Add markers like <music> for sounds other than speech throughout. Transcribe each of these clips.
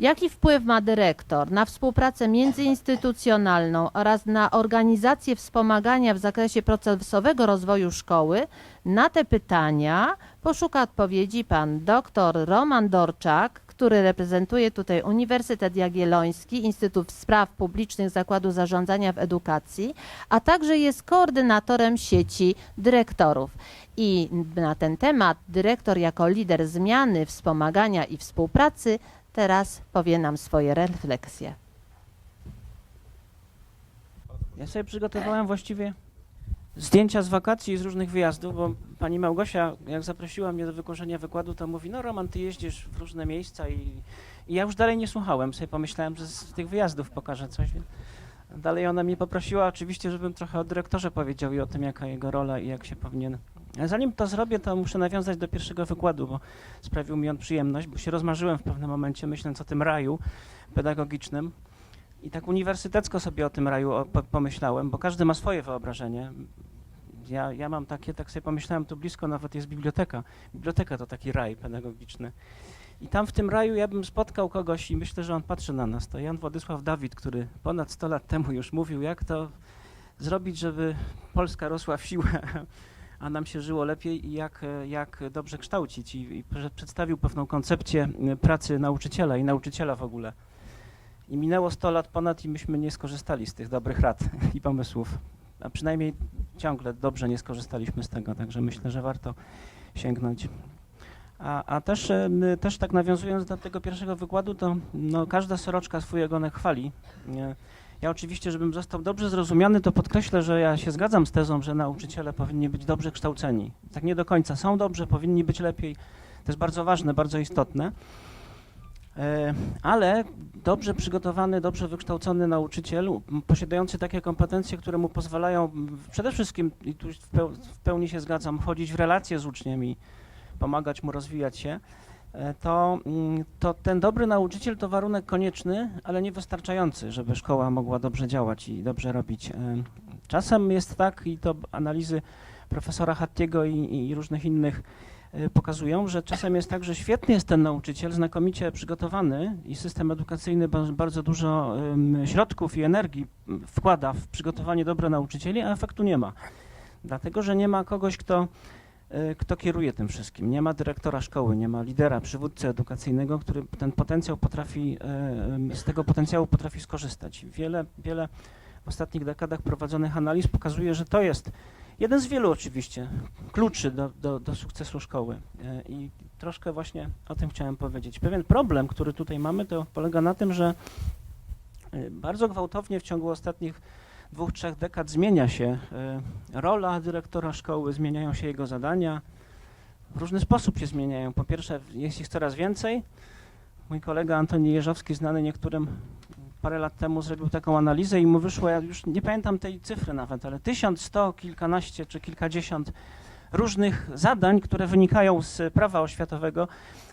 Jaki wpływ ma dyrektor na współpracę międzyinstytucjonalną oraz na organizację wspomagania w zakresie procesowego rozwoju szkoły? Na te pytania poszuka odpowiedzi pan dr Roman Dorczak, który reprezentuje tutaj Uniwersytet Jagielloński, Instytut Spraw Publicznych Zakładu Zarządzania w Edukacji, a także jest koordynatorem sieci dyrektorów. I na ten temat dyrektor jako lider zmiany, wspomagania i współpracy teraz powie nam swoje refleksje. Ja sobie przygotowałem właściwie zdjęcia z wakacji i z różnych wyjazdów, bo pani Małgosia, jak zaprosiła mnie do wygłoszenia wykładu, to mówi, no Roman, ty jeździsz w różne miejsca i, i ja już dalej nie słuchałem, sobie pomyślałem, że z tych wyjazdów pokażę coś, więc dalej ona mnie poprosiła oczywiście, żebym trochę o dyrektorze powiedział i o tym, jaka jego rola i jak się powinien... Zanim to zrobię, to muszę nawiązać do pierwszego wykładu, bo sprawił mi on przyjemność, bo się rozmarzyłem w pewnym momencie, myśląc o tym raju pedagogicznym. I tak uniwersytecko sobie o tym raju pomyślałem, bo każdy ma swoje wyobrażenie. Ja, ja mam takie, tak sobie pomyślałem, tu blisko nawet jest biblioteka. Biblioteka to taki raj pedagogiczny. I tam w tym raju ja bym spotkał kogoś i myślę, że on patrzy na nas. To Jan Władysław Dawid, który ponad 100 lat temu już mówił, jak to zrobić, żeby Polska rosła w siłę, <laughs> a nam się żyło lepiej i jak, e, jak dobrze kształcić. I, i prze- przedstawił pewną koncepcję e, pracy nauczyciela i nauczyciela w ogóle. I minęło 100 lat ponad i myśmy nie skorzystali z tych dobrych rad <laughs> i pomysłów. A przynajmniej ciągle dobrze nie skorzystaliśmy z tego, także myślę, że warto sięgnąć. A, a też, e, też tak nawiązując do tego pierwszego wykładu, to no, każda soroczka swój ogonek chwali. Ja oczywiście, żebym został dobrze zrozumiany, to podkreślę, że ja się zgadzam z tezą, że nauczyciele powinni być dobrze kształceni. Tak nie do końca są dobrze, powinni być lepiej. To jest bardzo ważne, bardzo istotne. E, Ale dobrze przygotowany, dobrze wykształcony nauczyciel, posiadający takie kompetencje, które mu pozwalają przede wszystkim, i tu w peł- w pełni się zgadzam, wchodzić w relacje z uczniem i pomagać mu rozwijać się, to, mm, to ten dobry nauczyciel to warunek konieczny, ale niewystarczający, żeby szkoła mogła dobrze działać i dobrze robić. E, Czasem jest tak, i to analizy profesora Hattiego i, i różnych innych y, pokazują, że czasem jest tak, że świetny jest ten nauczyciel, znakomicie przygotowany i system edukacyjny ba- bardzo dużo środków i energii wkłada w przygotowanie dobra nauczycieli, a efektu nie ma. Dlatego, że nie ma kogoś, kto, kto kieruje tym wszystkim. Nie ma dyrektora szkoły, nie ma lidera, przywódcy edukacyjnego, który ten potencjał potrafi, ym, z tego potencjału potrafi skorzystać. Wiele, wiele w ostatnich dekadach prowadzonych analiz pokazuje, że to jest jeden z wielu oczywiście kluczy do, do, do sukcesu szkoły. E, I troszkę właśnie o tym chciałem powiedzieć. Pewien problem, który tutaj mamy, to polega na tym, że e, bardzo gwałtownie w ciągu ostatnich dwóch, trzech dekad zmienia się e, rola dyrektora szkoły, zmieniają się jego zadania. W różny sposób się zmieniają. Po pierwsze, jest ich coraz więcej. Mój kolega Antoni Jeżowski, znany niektórym, parę lat temu zrobił taką analizę i mu wyszło, ja już nie pamiętam tej cyfry nawet, ale tysiąc, sto, kilkanaście czy kilkadziesiąt różnych zadań, które wynikają z prawa oświatowego,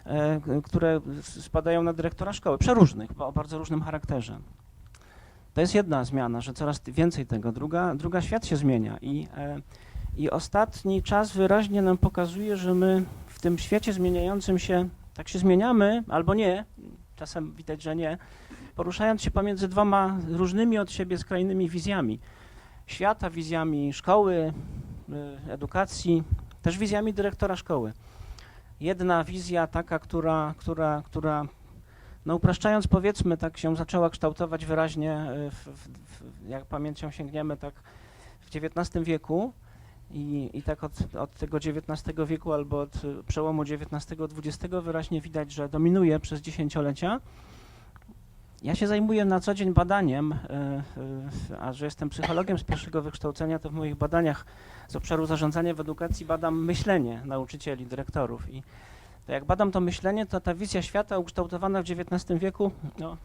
e, które spadają na dyrektora szkoły, przeróżnych, o bardzo różnym charakterze. To jest jedna zmiana, że coraz więcej tego. Druga, druga świat się zmienia i, e, i ostatni czas wyraźnie nam pokazuje, że my w tym świecie zmieniającym się tak się zmieniamy, albo nie, czasem widać, że nie, poruszając się pomiędzy dwoma różnymi od siebie skrajnymi wizjami świata, wizjami szkoły, y, edukacji, też wizjami dyrektora szkoły. Jedna wizja taka, która, która, która no upraszczając powiedzmy, tak się zaczęła kształtować wyraźnie, y, w, w, jak pamięcią sięgniemy, tak w XIX wieku i, i tak od, od tego XIX wieku albo od przełomu XIX-XX wyraźnie widać, że dominuje przez dziesięciolecia. Ja się zajmuję na co dzień badaniem, e, e, a że jestem psychologiem z pierwszego wykształcenia, to w moich badaniach z obszaru zarządzania w edukacji badam myślenie nauczycieli, dyrektorów. I to jak badam to myślenie, to ta wizja świata ukształtowana w XIX wieku, no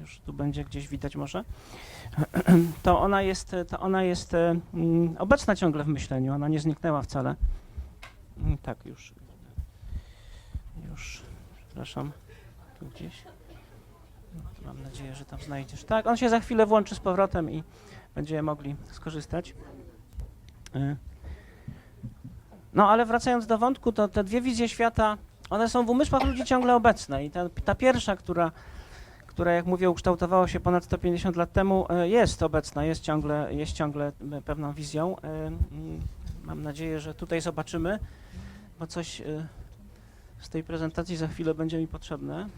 już tu będzie gdzieś widać może, <clears throat> to ona jest, to ona jest mm, obecna ciągle w myśleniu, ona nie zniknęła wcale. Mm, Tak, już. Już, przepraszam, tu gdzieś. Mam nadzieję, że tam znajdziesz. Tak, on się za chwilę włączy z powrotem i będziemy mogli skorzystać. No ale wracając do wątku, to te dwie wizje świata one są w umysłach ludzi ciągle obecne i ta, ta pierwsza, która, która jak mówię ukształtowała się ponad 150 lat temu, e, jest obecna, jest ciągle, jest ciągle e, pewną wizją. E, Mam nadzieję, że tutaj zobaczymy, bo coś z tej prezentacji za chwilę będzie mi potrzebne.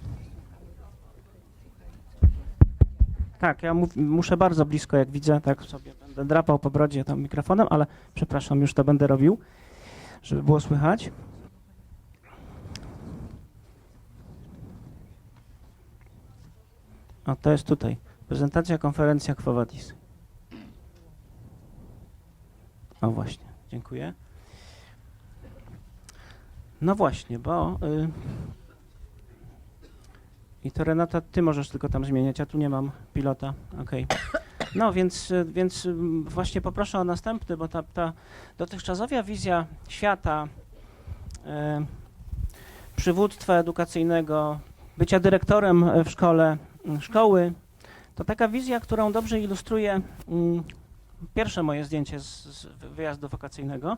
Tak, ja mów, muszę bardzo blisko, jak widzę, tak sobie będę drapał po brodzie tam mikrofonem, ale przepraszam, już to będę robił, żeby było słychać. O, to jest tutaj. Prezentacja, konferencja Quo Vadis. O, właśnie, dziękuję. No właśnie, bo... Y, I to Renata, ty możesz tylko tam zmieniać, ja tu nie mam pilota. Okej. No więc, więc y, właśnie poproszę o następny, bo ta, ta dotychczasowa wizja świata, e, przywództwa edukacyjnego, bycia dyrektorem e, w szkole, m, szkoły, to taka wizja, którą dobrze ilustruje mm, pierwsze moje zdjęcie z, z wyjazdu wakacyjnego.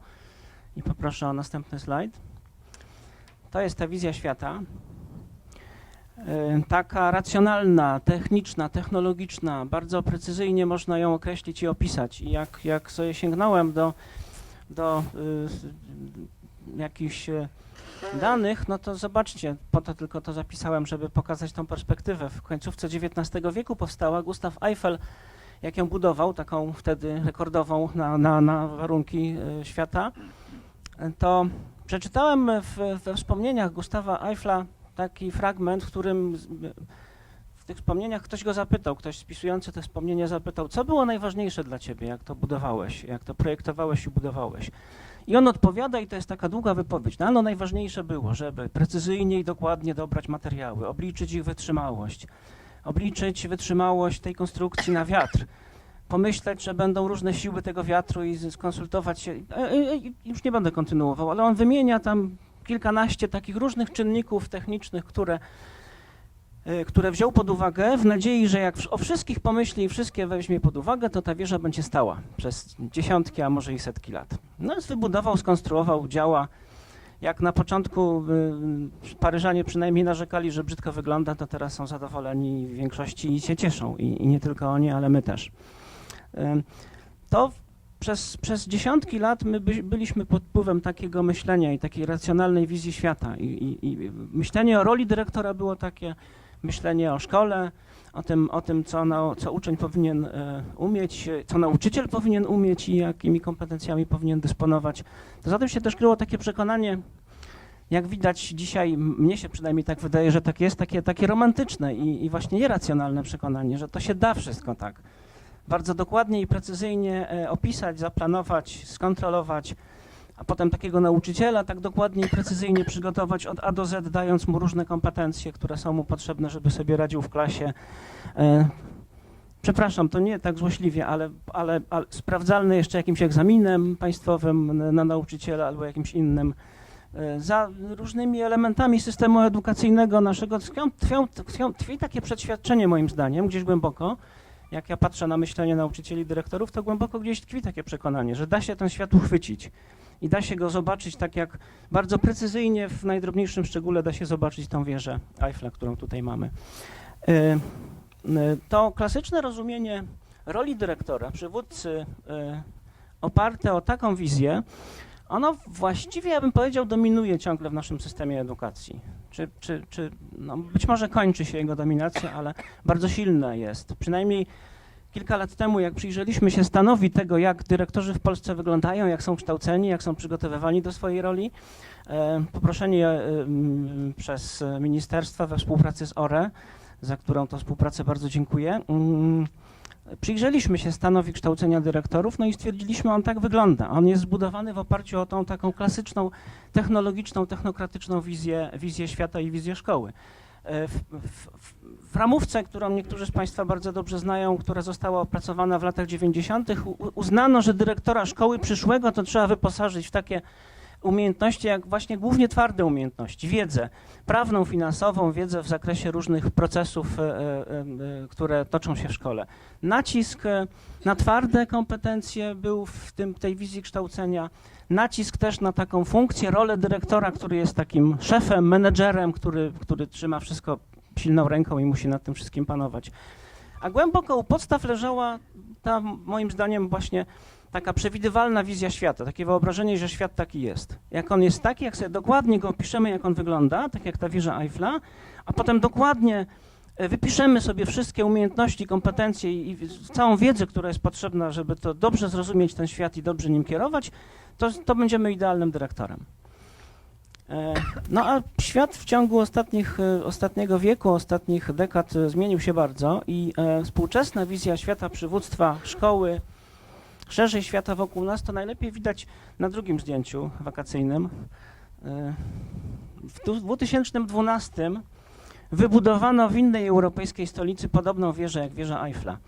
I poproszę o następny slajd. To jest ta wizja świata. E, Taka racjonalna, techniczna, technologiczna, bardzo precyzyjnie można ją określić i opisać. I jak, jak sobie sięgnąłem do, do y, jakichś y, danych, no to zobaczcie, po to tylko to zapisałem, żeby pokazać tą perspektywę. W końcówce XIX wieku powstała Gustav Eiffel, jak ją budował, taką wtedy rekordową na, na, na warunki y, świata, to przeczytałem w, we wspomnieniach Gustawa Eiffla taki fragment, w którym w tych wspomnieniach ktoś go zapytał, ktoś spisujący te wspomnienia zapytał, co było najważniejsze dla ciebie, jak to budowałeś, jak to projektowałeś i budowałeś. I on odpowiada, i to jest taka długa wypowiedź. No, no najważniejsze było, żeby precyzyjnie i dokładnie dobrać materiały, obliczyć ich wytrzymałość, obliczyć wytrzymałość tej konstrukcji na wiatr, pomyśleć, że będą różne siły tego wiatru i skonsultować się. E, e, e, Już nie będę kontynuował, ale on wymienia tam kilkanaście takich różnych czynników technicznych, które, e, które wziął pod uwagę w nadziei, że jak o wszystkich pomyśli i wszystkie weźmie pod uwagę, to ta wieża będzie stała przez dziesiątki, a może i setki lat. No więc wybudował, skonstruował, działa. Jak na początku y, Paryżanie przynajmniej narzekali, że brzydko wygląda, to teraz są zadowoleni w większości i się cieszą. I, i nie tylko oni, ale my też. To przez, przez dziesiątki lat my by, byliśmy pod wpływem takiego myślenia i takiej racjonalnej wizji świata. I, i, I myślenie o roli dyrektora było takie myślenie o szkole, o tym, o tym co, na, co uczeń powinien e, umieć, co nauczyciel powinien umieć i jakimi kompetencjami powinien dysponować. To za tym się też kryło takie przekonanie, jak widać dzisiaj, mnie się przynajmniej tak wydaje, że tak jest, takie, takie romantyczne i, i właśnie nieracjonalne przekonanie, że to się da wszystko tak bardzo dokładnie i precyzyjnie e, opisać, zaplanować, skontrolować, a potem takiego nauczyciela tak dokładnie i precyzyjnie przygotować od A do Z, dając mu różne kompetencje, które są mu potrzebne, żeby sobie radził w klasie. E, Przepraszam, to nie tak złośliwie, ale, ale, ale sprawdzalne jeszcze jakimś egzaminem państwowym na, na nauczyciela albo jakimś innym. E, Za różnymi elementami systemu edukacyjnego naszego tkwi takie przeświadczenie moim zdaniem, gdzieś głęboko, jak ja patrzę na myślenie nauczycieli, dyrektorów, to głęboko gdzieś tkwi takie przekonanie, że da się ten świat uchwycić i da się go zobaczyć tak jak bardzo precyzyjnie w najdrobniejszym szczególe da się zobaczyć tą wieżę Eiffla, którą tutaj mamy. Y, y, To klasyczne rozumienie roli dyrektora, przywódcy, y, oparte o taką wizję, ono właściwie, ja bym powiedział, dominuje ciągle w naszym systemie edukacji. Czy, czy, czy no być może kończy się jego dominacja, ale bardzo silne jest. Przynajmniej kilka lat temu, jak przyjrzeliśmy się stanowi tego, jak dyrektorzy w Polsce wyglądają, jak są kształceni, jak są przygotowywani do swojej roli, e, poproszeni e, przez ministerstwa we współpracy z ORE, za którą to współpracę bardzo dziękuję. Przyjrzeliśmy się stanowi kształcenia dyrektorów, no i stwierdziliśmy, on tak wygląda. On jest zbudowany w oparciu o tą taką klasyczną, technologiczną, technokratyczną wizję, wizję świata i wizję szkoły. E, W, w, w, ramówce, którą niektórzy z Państwa bardzo dobrze znają, która została opracowana w latach 90., u- uznano, że dyrektora szkoły przyszłego to trzeba wyposażyć w takie umiejętności, jak właśnie głównie twarde umiejętności, wiedzę prawną, finansową, wiedzę w zakresie różnych procesów, e, e, e, które toczą się w szkole. Nacisk na twarde kompetencje był w tym, tej wizji kształcenia. Nacisk też na taką funkcję, rolę dyrektora, który jest takim szefem, menedżerem, który, który trzyma wszystko silną ręką i musi nad tym wszystkim panować. A głęboko u podstaw leżała ta, moim zdaniem, właśnie taka przewidywalna wizja świata, takie wyobrażenie, że świat taki jest. Jak on jest taki, jak sobie dokładnie go opiszemy, jak on wygląda, tak jak ta wieża Eiffla, a potem dokładnie e, wypiszemy sobie wszystkie umiejętności, kompetencje i, całą wiedzę, która jest potrzebna, żeby to dobrze zrozumieć ten świat i dobrze nim kierować, to, to będziemy idealnym dyrektorem. E, No a świat w ciągu ostatnich, e, ostatniego wieku, ostatnich dekad zmienił się bardzo i współczesna wizja świata przywództwa szkoły, szerzej świata wokół nas, to najlepiej widać na drugim zdjęciu wakacyjnym. E, W du- 2012 wybudowano w innej europejskiej stolicy podobną wieżę jak wieża Eiffla.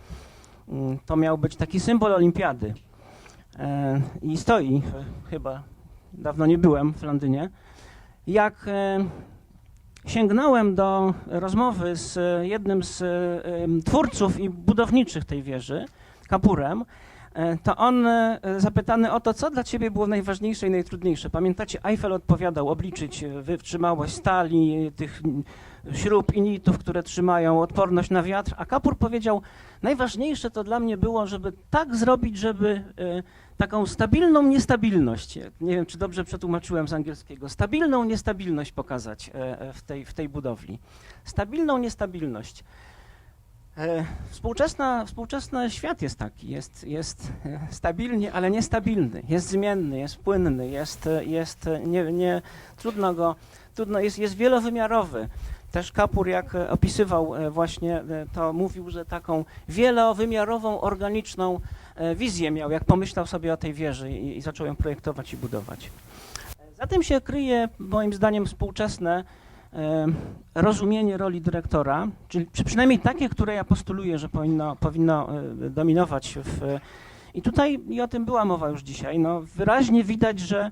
Mm, To miał być taki symbol olimpiady. E, I stoi, chyba dawno nie byłem w Londynie. Jak e, sięgnąłem do rozmowy z jednym z twórców i budowniczych tej wieży, Kapurem, to on e, zapytany o to, co dla ciebie było najważniejsze i najtrudniejsze. Pamiętacie, Eiffel odpowiadał obliczyć e, wytrzymałość stali, e, tych śrub i nitów, które trzymają odporność na wiatr, a Kapur powiedział, najważniejsze to dla mnie było, żeby tak zrobić, żeby e, taką stabilną niestabilność, e, nie wiem czy dobrze przetłumaczyłem z angielskiego, stabilną niestabilność pokazać e, e, w tej, w tej budowli. Stabilną niestabilność. E, Współczesna, współczesny świat jest taki, jest, jest e, stabilnie, ale niestabilny, jest zmienny, jest płynny, jest, e, jest nie, nie, trudno go, trudno, jest, jest wielowymiarowy. Też Kapur, jak opisywał właśnie, to mówił, że taką wielowymiarową, organiczną wizję miał, jak pomyślał sobie o tej wieży i, i zaczął ją projektować i budować. Za tym się kryje, moim zdaniem, współczesne rozumienie roli dyrektora, czyli czy przynajmniej takie, które ja postuluję, że powinno, powinno e, dominować. W, I tutaj, i o tym była mowa już dzisiaj, no, wyraźnie widać, że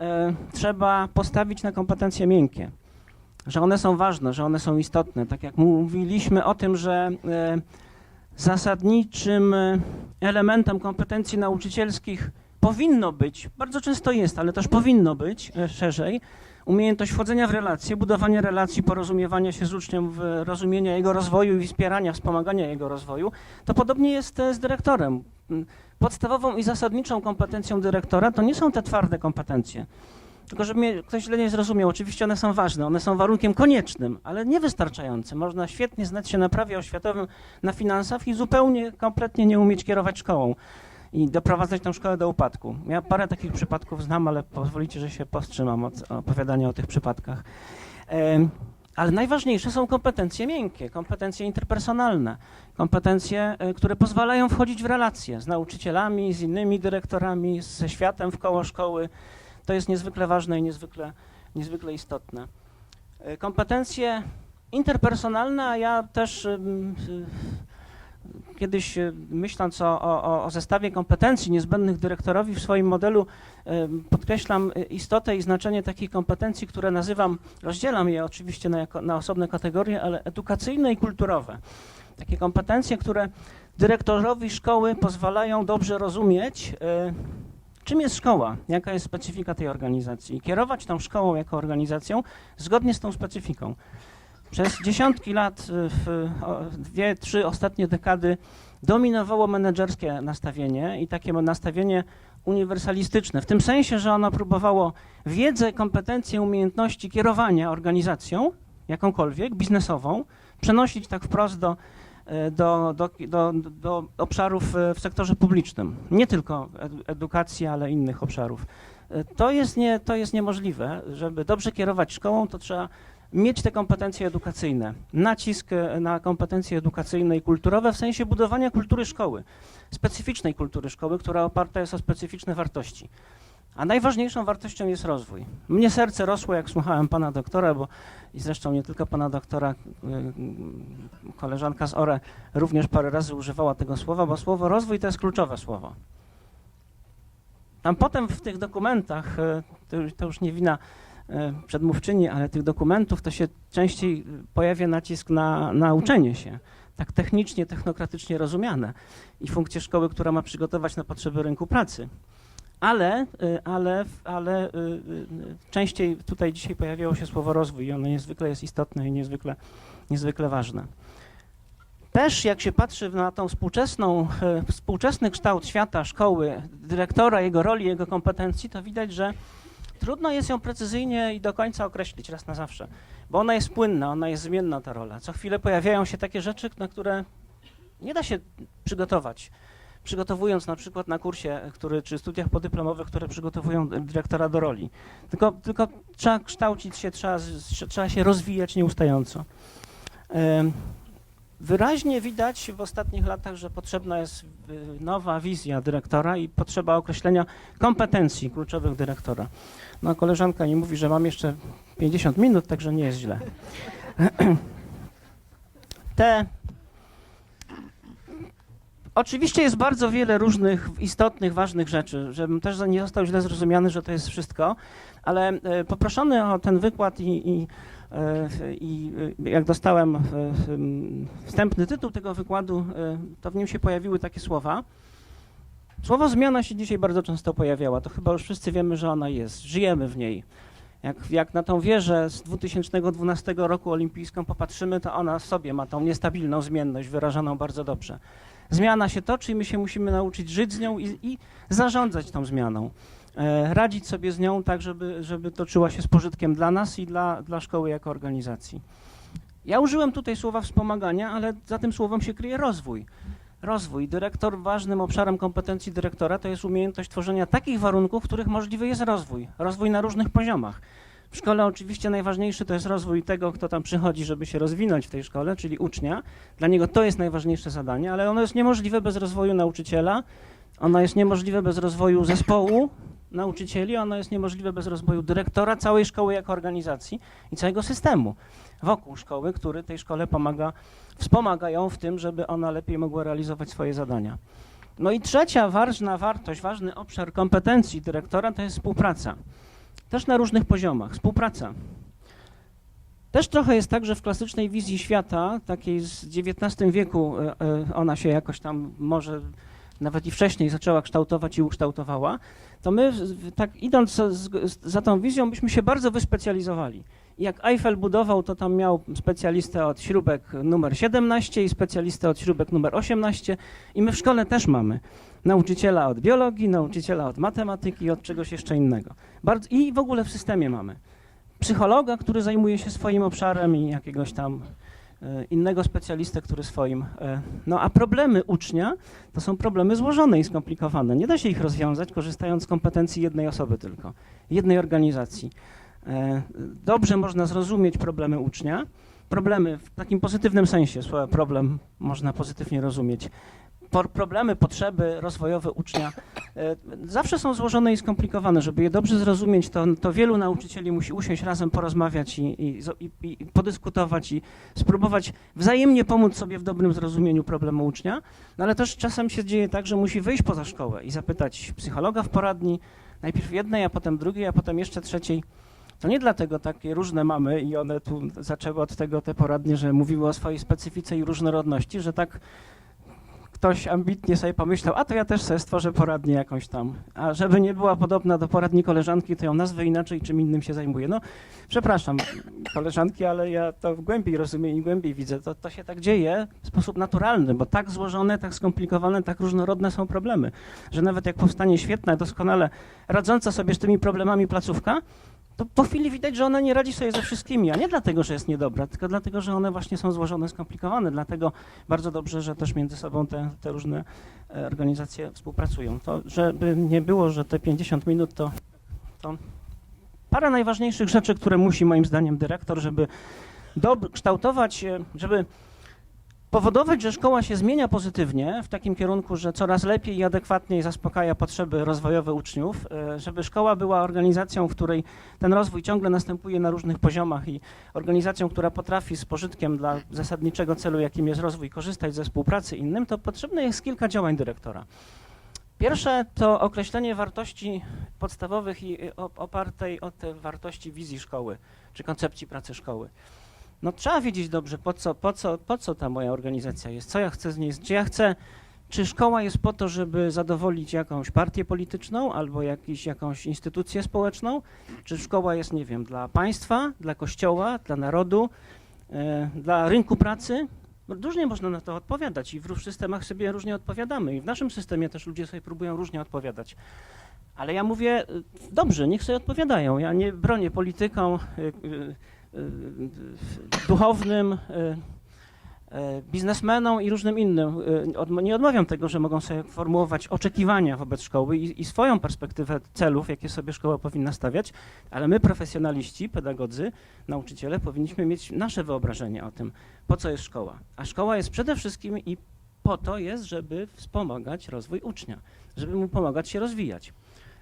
e, trzeba postawić na kompetencje miękkie, że one są ważne, że one są istotne. Tak jak mówiliśmy o tym, że e, zasadniczym e, elementem kompetencji nauczycielskich powinno być, bardzo często jest, ale też powinno być e, szerzej, umiejętność wchodzenia w relacje, budowania relacji, porozumiewania się z uczniem, rozumienia jego rozwoju i wspierania, wspomagania jego rozwoju, to podobnie jest e, z dyrektorem. M, Podstawową i zasadniczą kompetencją dyrektora to nie są te twarde kompetencje. Tylko żeby mnie ktoś źle nie zrozumiał, oczywiście one są ważne, one są warunkiem koniecznym, ale niewystarczającym. Można świetnie znać się na prawie oświatowym, na finansach i zupełnie, kompletnie nie umieć kierować szkołą i doprowadzać tę szkołę do upadku. Ja parę takich przypadków znam, ale pozwolicie, że się powstrzymam od opowiadania o tych przypadkach. Ale najważniejsze są kompetencje miękkie, kompetencje interpersonalne, kompetencje, e, które pozwalają wchodzić w relacje z nauczycielami, z innymi dyrektorami, ze światem wkoło szkoły. To jest niezwykle ważne i niezwykle, niezwykle istotne. E, Kompetencje interpersonalne, a ja też kiedyś y, myśląc o, o, o zestawie kompetencji niezbędnych dyrektorowi w swoim modelu ym, podkreślam y, istotę i znaczenie takich kompetencji, które nazywam, rozdzielam je oczywiście na, jako, na osobne kategorie, ale edukacyjne i kulturowe. Takie kompetencje, które dyrektorowi szkoły pozwalają dobrze rozumieć, czym jest szkoła, jaka jest specyfika tej organizacji i kierować tą szkołą jako organizacją zgodnie z tą specyfiką. Przez dziesiątki lat, y, w dwie, trzy ostatnie dekady dominowało menedżerskie nastawienie i takie nastawienie uniwersalistyczne, w tym sensie, że ono próbowało wiedzę, kompetencje, umiejętności kierowania organizacją, jakąkolwiek, biznesową, przenosić tak wprost do, e, do, do, do, do obszarów e, w sektorze publicznym. Nie tylko edu- edukacji, ale innych obszarów. To jest, nie, to jest niemożliwe. Żeby dobrze kierować szkołą, to trzeba mieć te kompetencje edukacyjne. Nacisk e, na kompetencje edukacyjne i kulturowe w sensie budowania kultury szkoły, specyficznej kultury szkoły, która oparta jest o specyficzne wartości. A najważniejszą wartością jest rozwój. Mnie serce rosło, jak słuchałem pana doktora, bo i zresztą nie tylko pana doktora, y, koleżanka z ORE również parę razy używała tego słowa, bo słowo rozwój to jest kluczowe słowo. Tam potem w tych dokumentach, e, to, już- nie wina e, przedmówczyni, ale tych dokumentów to się częściej pojawia nacisk na, na uczenie się, tak technicznie, technokratycznie rozumiane i funkcję szkoły, która ma przygotować na potrzeby rynku pracy. Ale, y, ale, ale y, y, częściej tutaj dzisiaj pojawiało się słowo rozwój i ono niezwykle jest istotne i niezwykle, niezwykle ważne. Też jak się patrzy na tą współczesną, e, współczesny kształt świata, szkoły, dyrektora, jego roli, jego kompetencji, to widać, że trudno jest ją precyzyjnie i do końca określić raz na zawsze, bo ona jest płynna, ona jest zmienna ta rola. Co chwilę pojawiają się takie rzeczy, na które nie da się przygotować. Przygotowując na przykład na kursie, który, czy studiach podyplomowych, które przygotowują dyrektora do roli. Tylko, tylko trzeba kształcić się, trzeba, trzeba się rozwijać nieustająco. Em, Wyraźnie widać w ostatnich latach, że potrzebna jest y, nowa wizja dyrektora i potrzeba określenia kompetencji kluczowych dyrektora. No, koleżanka mi mówi, że mam jeszcze 50 minut, także nie jest źle. <clears throat> Te. Oczywiście jest bardzo wiele różnych istotnych, ważnych rzeczy, żebym też nie został źle zrozumiany, że to jest wszystko, ale e, poproszony o ten wykład i, i E, I e, jak dostałem em, wstępny tytuł tego wykładu, to w nim się pojawiły takie słowa. Słowo zmiana się dzisiaj bardzo często pojawiała. To chyba już wszyscy wiemy, że ona jest. Żyjemy w niej. Jak, jak na tą wieżę z 2012 roku olimpijską popatrzymy, to ona w sobie ma tą niestabilną zmienność wyrażoną bardzo dobrze. Zmiana się toczy i my się musimy nauczyć żyć z nią i, i zarządzać tą zmianą e, radzić sobie z nią tak, żeby, żeby toczyła się z pożytkiem dla nas i dla, dla szkoły jako organizacji. Ja użyłem tutaj słowa wspomagania, ale za tym słowem się kryje rozwój. Rozwój. Dyrektor, ważnym obszarem kompetencji dyrektora to jest umiejętność tworzenia takich warunków, w których możliwy jest rozwój. Rozwój na różnych poziomach. W szkole oczywiście najważniejszy to jest rozwój tego, kto tam przychodzi, żeby się rozwinąć w tej szkole, czyli ucznia. Dla niego to jest najważniejsze zadanie, ale ono jest niemożliwe bez rozwoju nauczyciela, ono jest niemożliwe bez rozwoju zespołu, nauczycieli, ono jest niemożliwe bez rozwoju dyrektora całej szkoły jako organizacji i całego systemu wokół szkoły, który tej szkole pomaga, wspomaga ją w tym, żeby ona lepiej mogła realizować swoje zadania. No i trzecia ważna wartość, ważny obszar kompetencji dyrektora to jest współpraca. Też na różnych poziomach. Współpraca. Też trochę jest tak, że w klasycznej wizji świata, takiej z XIX wieku, e, e, ona się jakoś tam może nawet i wcześniej zaczęła kształtować i ukształtowała, to my tak idąc za, za tą wizją, byśmy się bardzo wyspecjalizowali. Jak Eiffel budował, to tam miał specjalistę od śrubek numer 17 i specjalistę od śrubek numer 18 i my w szkole też mamy nauczyciela od biologii, nauczyciela od matematyki i od czegoś jeszcze innego. Bardzo, I w ogóle w systemie mamy psychologa, który zajmuje się swoim obszarem i jakiegoś tam e, innego specjalistę, który swoim. e, No a problemy ucznia to są problemy złożone i skomplikowane. Nie da się ich rozwiązać korzystając z kompetencji jednej osoby tylko, jednej organizacji. E, Dobrze można zrozumieć problemy ucznia, problemy w takim pozytywnym sensie, słowa problem można pozytywnie rozumieć. Problemy, potrzeby rozwojowe ucznia e, zawsze są złożone i skomplikowane. Żeby je dobrze zrozumieć, to, to wielu nauczycieli musi usiąść razem, porozmawiać i, i, i podyskutować i spróbować wzajemnie pomóc sobie w dobrym zrozumieniu problemu ucznia. No ale też czasem się dzieje tak, że musi wyjść poza szkołę i zapytać psychologa w poradni, najpierw jednej, a potem drugiej, a potem jeszcze trzeciej. To nie dlatego takie różne mamy i one tu zaczęły od tego te poradnie, że mówiły o swojej specyfice i różnorodności, że tak ktoś ambitnie sobie pomyślał, a to ja też sobie stworzę poradnię jakąś tam. A żeby nie była podobna do poradni koleżanki, to ją nazwę inaczej, czym innym się zajmuję. No, przepraszam, koleżanki, ale ja to głębiej rozumiem i głębiej widzę. To, to się tak dzieje w sposób naturalny, bo tak złożone, tak skomplikowane, tak różnorodne są problemy, że nawet jak powstanie świetna, doskonale radząca sobie z tymi problemami placówka, to po chwili widać, że ona nie radzi sobie ze wszystkimi, a nie dlatego, że jest niedobra, tylko dlatego, że one właśnie są złożone, skomplikowane. Dlatego bardzo dobrze, że też między sobą te, te różne e, organizacje współpracują. To, żeby nie było, że te 50 minut to, to parę najważniejszych rzeczy, które musi moim zdaniem dyrektor, żeby kształtować, e, żeby powodować, że szkoła się zmienia pozytywnie w takim kierunku, że coraz lepiej i adekwatniej zaspokaja potrzeby rozwojowe uczniów, e, żeby szkoła była organizacją, w której ten rozwój ciągle następuje na różnych poziomach i organizacją, która potrafi z pożytkiem dla zasadniczego celu, jakim jest rozwój, korzystać ze współpracy innym, to potrzebne jest kilka działań dyrektora. Pierwsze to określenie wartości podstawowych i op- opartej o te wartości wizji szkoły, czy koncepcji pracy szkoły. No trzeba wiedzieć dobrze, po co, po co, po co ta moja organizacja jest, co ja chcę z niej, czy ja chcę, czy szkoła jest po to, żeby zadowolić jakąś partię polityczną albo jakiś, jakąś instytucję społeczną, czy szkoła jest, nie wiem, dla państwa, dla kościoła, dla narodu, e, dla rynku pracy. No, Różnie można na to odpowiadać i w systemach sobie różnie odpowiadamy i w naszym systemie też ludzie sobie próbują różnie odpowiadać. Ale ja mówię, y, dobrze, niech sobie odpowiadają. Ja nie bronię politykom, y, y, y, duchownym, y, y, biznesmenom i różnym innym. Odm- Nie odmawiam tego, że mogą sobie formułować oczekiwania wobec szkoły i swoją perspektywę celów, jakie sobie szkoła powinna stawiać, ale my, profesjonaliści, pedagodzy, nauczyciele, powinniśmy mieć nasze wyobrażenie o tym, po co jest szkoła. A szkoła jest przede wszystkim i po to jest, żeby wspomagać rozwój ucznia, żeby mu pomagać się rozwijać.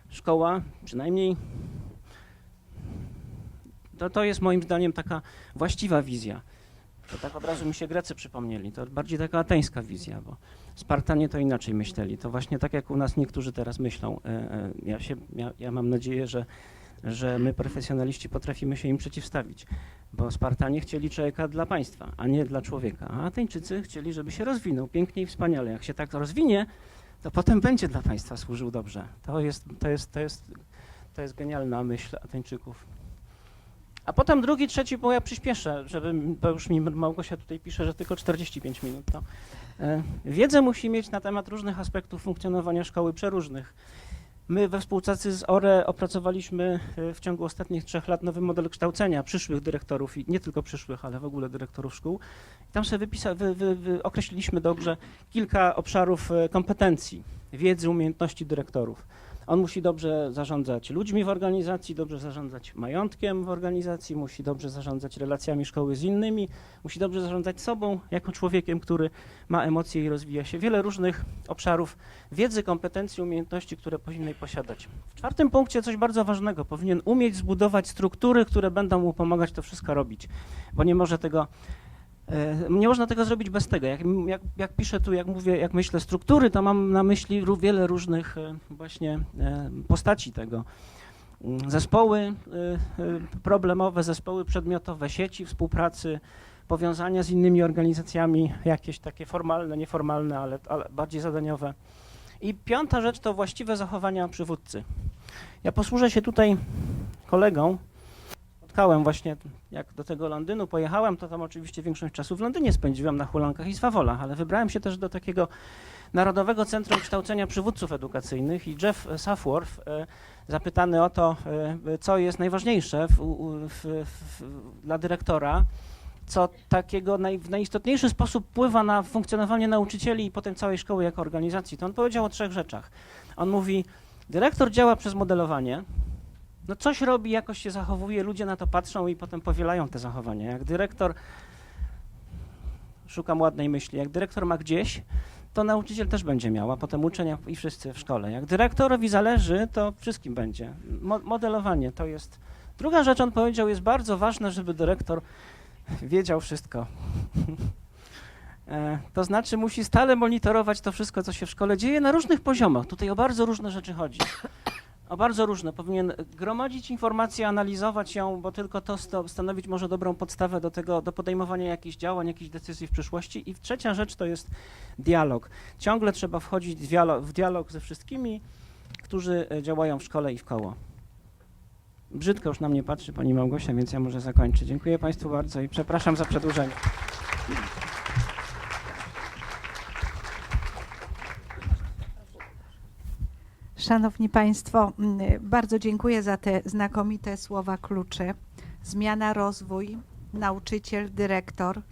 Szkoła, przynajmniej to, to jest moim zdaniem taka właściwa wizja. To tak od razu mi się Grecy przypomnieli. To bardziej taka ateńska wizja, bo Spartanie to inaczej myśleli. To właśnie tak jak u nas niektórzy teraz myślą. E, e, Ja, się, ja, ja mam nadzieję, że, że my profesjonaliści potrafimy się im przeciwstawić, bo Spartanie chcieli człowieka dla państwa, a nie dla człowieka, a Ateńczycy chcieli, żeby się rozwinął pięknie i wspaniale. Jak się tak rozwinie, to potem będzie dla państwa służył dobrze. To jest, to jest, to jest, to jest genialna myśl Ateńczyków. A potem drugi, trzeci, bo ja przyspieszę, żeby, bo już mi Małgosia tutaj pisze, że tylko 45 minut. E, wiedzę musi mieć na temat różnych aspektów funkcjonowania szkoły przeróżnych. My we współpracy z ORE opracowaliśmy e, w ciągu ostatnich trzech lat nowy model kształcenia przyszłych dyrektorów i nie tylko przyszłych, ale w ogóle dyrektorów szkół. I tam sobie wypisa, wy, wy, wy, określiliśmy dobrze kilka obszarów e, kompetencji, wiedzy, umiejętności dyrektorów. On musi dobrze zarządzać ludźmi w organizacji, dobrze zarządzać majątkiem w organizacji, musi dobrze zarządzać relacjami szkoły z innymi, musi dobrze zarządzać sobą jako człowiekiem, który ma emocje i rozwija się. Wiele różnych obszarów wiedzy, kompetencji, umiejętności, które powinny posiadać. W czwartym punkcie coś bardzo ważnego. Powinien umieć zbudować struktury, które będą mu pomagać to wszystko robić, bo nie może tego Nie można tego zrobić bez tego. Jak, jak, jak piszę tu, jak mówię, jak myślę struktury, to mam na myśli wiele różnych e, właśnie e, postaci tego. Mm, Zespoły e, e, problemowe, zespoły przedmiotowe, sieci współpracy, powiązania z innymi organizacjami, jakieś takie formalne, nieformalne, ale, ale bardziej zadaniowe. I piąta rzecz to właściwe zachowania przywódcy. Ja posłużę się tutaj kolegą, spotkałem właśnie, jak do tego Londynu pojechałem, to tam oczywiście większość czasu w Londynie spędziłem na hulankach i swawolach, ale wybrałem się też do takiego Narodowego Centrum Kształcenia Przywódców Edukacyjnych i Jeff Safworth, e, zapytany o to, e, co jest najważniejsze w, w, w, dla dyrektora, co takiego naj, w najistotniejszy sposób wpływa na funkcjonowanie nauczycieli i potem całej szkoły jako organizacji, to on powiedział o trzech rzeczach. On mówi, dyrektor działa przez modelowanie, no coś robi, jakoś się zachowuje, ludzie na to patrzą i potem powielają te zachowania. Jak dyrektor, szukam ładnej myśli, jak dyrektor ma gdzieś, to nauczyciel też będzie miał, a potem uczeń i wszyscy w szkole. Jak dyrektorowi zależy, to wszystkim będzie. Mo- modelowanie to jest... Druga rzecz, on powiedział, jest bardzo ważne, żeby dyrektor wiedział wszystko. <laughs> E, To znaczy musi stale monitorować to wszystko, co się w szkole dzieje na różnych poziomach. Tutaj o bardzo różne rzeczy chodzi. O bardzo różne. Powinien gromadzić informacje, analizować ją, bo tylko to stanowić może dobrą podstawę do tego, do podejmowania jakichś działań, jakichś decyzji w przyszłości. I trzecia rzecz to jest dialog. Ciągle trzeba wchodzić w dialog, w dialog ze wszystkimi, którzy e, działają w szkole i w koło. Brzydko już na mnie patrzy pani Małgosia, więc ja może zakończę. Dziękuję Państwu bardzo i przepraszam za przedłużenie. Szanowni Państwo, mm, bardzo dziękuję za te znakomite słowa klucze. Zmiana, rozwój, nauczyciel, dyrektor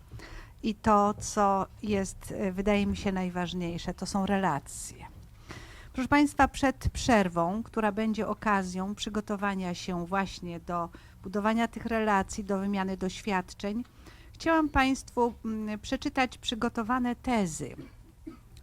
i to, co jest, e, wydaje mi się, najważniejsze, to są relacje. Proszę Państwa, przed przerwą, która będzie okazją przygotowania się właśnie do budowania tych relacji, do wymiany doświadczeń, chciałam Państwu mm, przeczytać przygotowane tezy,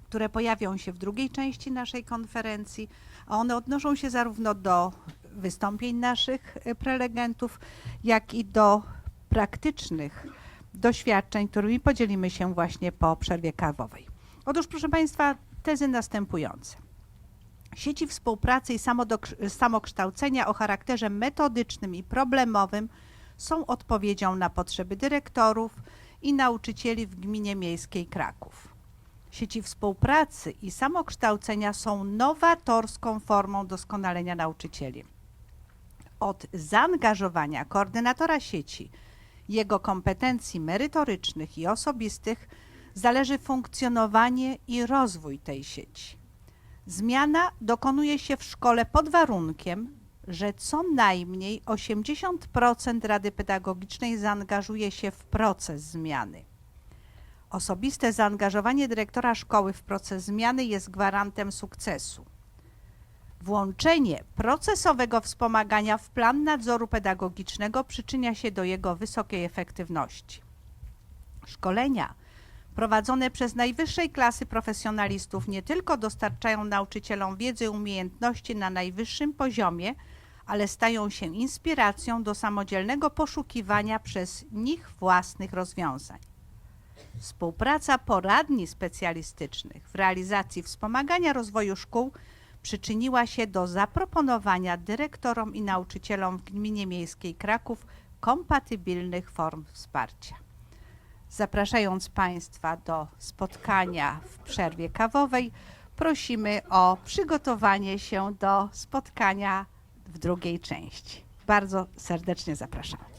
które pojawią się w drugiej części naszej konferencji, a one odnoszą się zarówno do wystąpień naszych e, prelegentów, jak i do praktycznych doświadczeń, którymi podzielimy się właśnie po przerwie kawowej. Otóż, proszę Państwa, tezy następujące. Sieci współpracy i samokształcenia o charakterze metodycznym i problemowym są odpowiedzią na potrzeby dyrektorów i nauczycieli w gminie miejskiej Kraków. Sieci współpracy i samokształcenia są nowatorską formą doskonalenia nauczycieli. Od zaangażowania koordynatora sieci, jego kompetencji merytorycznych i osobistych zależy funkcjonowanie i rozwój tej sieci. Zmiana dokonuje się w szkole pod warunkiem, że co najmniej 80% Rady Pedagogicznej zaangażuje się w proces zmiany. Osobiste zaangażowanie dyrektora szkoły w proces zmiany jest gwarantem sukcesu. Włączenie procesowego wspomagania w plan nadzoru pedagogicznego przyczynia się do jego wysokiej efektywności. Szkolenia prowadzone przez najwyższej klasy profesjonalistów nie tylko dostarczają nauczycielom wiedzy i umiejętności na najwyższym poziomie, ale stają się inspiracją do samodzielnego poszukiwania przez nich własnych rozwiązań. Współpraca poradni specjalistycznych w realizacji wspomagania rozwoju szkół przyczyniła się do zaproponowania dyrektorom i nauczycielom w Gminie Miejskiej Kraków kompatybilnych form wsparcia. Zapraszając Państwa do spotkania w przerwie kawowej, prosimy o przygotowanie się do spotkania w drugiej części. Bardzo serdecznie zapraszamy.